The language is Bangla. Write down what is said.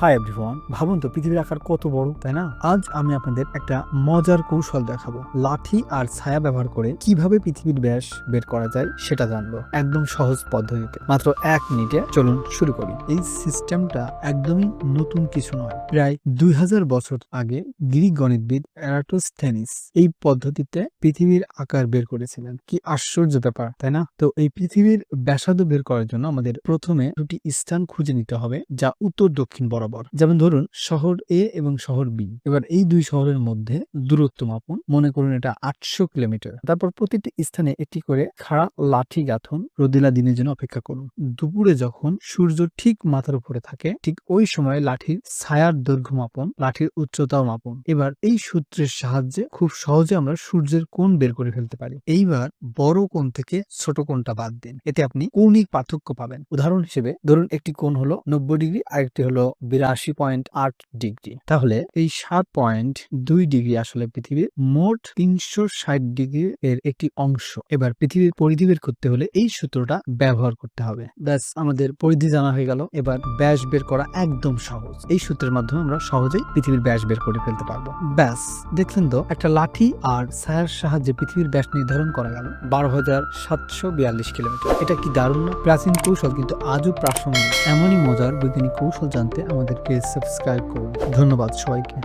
হাই এভরিওয়ান ভাবুন তো, পৃথিবীর আকার কত বড়, তাই না? আজ আমি আপনাদের একটা মজার কৌশল দেখাবো। লাঠি আর ছায়া ব্যবহার করে কীভাবে পৃথিবীর ব্যাস বের করা যায় সেটা জানব একদম সহজ পদ্ধতিতে। মাত্র এক মিনিটে চলুন শুরু করি। এই সিস্টেমটা একদমই নতুন কিছু নয়। প্রায় দুই হাজার বছর আগে গ্রিক গণিতবিদ অ্যারাটোস্থেনিস এই পদ্ধতিতে পৃথিবীর আকার বের করেছিলেন। কি আশ্চর্য ব্যাপার, তাই না? তো এই পৃথিবীর ব্যাসার্ধ বের করার জন্য আমাদের প্রথমে দুটি স্থান খুঁজে নিতে হবে, যা উত্তর দক্ষিণ বরাবর। যেমন ধরুন, শহর এ এবং শহর বি এবার এই দুই শহরের মধ্যে দূরত্ব মাপুন। মনে করুন এটা আটশো কিলোমিটার। তারপর প্রতিটি স্থানে একটি করে খাড়া লাঠি গাঁথন। রোদিলা দিনের জন্য অপেক্ষা করুন। দুপুরে যখন সূর্য ঠিক মাথার উপরে থাকে, ঠিক ওই সময় লাঠির ছায়ার দৈর্ঘ্য মাপন, লাঠির উচ্চতাও মাপন। এবার এই সূত্রের সাহায্যে খুব সহজে আমরা সূর্যের কোণ বের করে ফেলতে পারি। এইবার বড় কোণ থেকে ছোট কোণটা বাদ দিন। এতে আপনি কৌণিক পার্থক্য পাবেন। উদাহরণ হিসেবে, ধরুন একটি কোণ হলো নব্বই ডিগ্রি, আরেকটি হলো বিরাশি পয়েন্ট আট ডিগ্রি। তাহলে এই সাত পয়েন্ট দুই ডিগ্রি আসলে পৃথিবীর মোট তিনশো ষাট ডিগ্রি এর একটি অংশ। এবার পৃথিবীর পরিধি বের করতে হলে এই সূত্রটা ব্যবহার করতে হবে। ব্যাস, আমাদের পরিধি জানা হয়ে গেল। এবার ব্যাস বের করা একদম সহজ। এই সূত্রের মাধ্যমে আমরা সহজেই পৃথিবীর ব্যাস বের করে ফেলতে পারব। ব্যাস, দেখলেন তো, একটা লাঠি আর ছায়ার সাহায্যে পৃথিবীর ব্যাস নির্ধারণ করা গেল। বারো হাজার সাতশো বিয়াল্লিশ কিলোমিটার। এটা কি দারুণ না? প্রাচীন কৌশল কিন্তু আজও প্রাসঙ্গিক। এমনই মজার বৈজ্ঞানিক কৌশল জানতে আমাদেরকে সাবস্ক্রাইব করুন ধন্যবাদ সবাইকে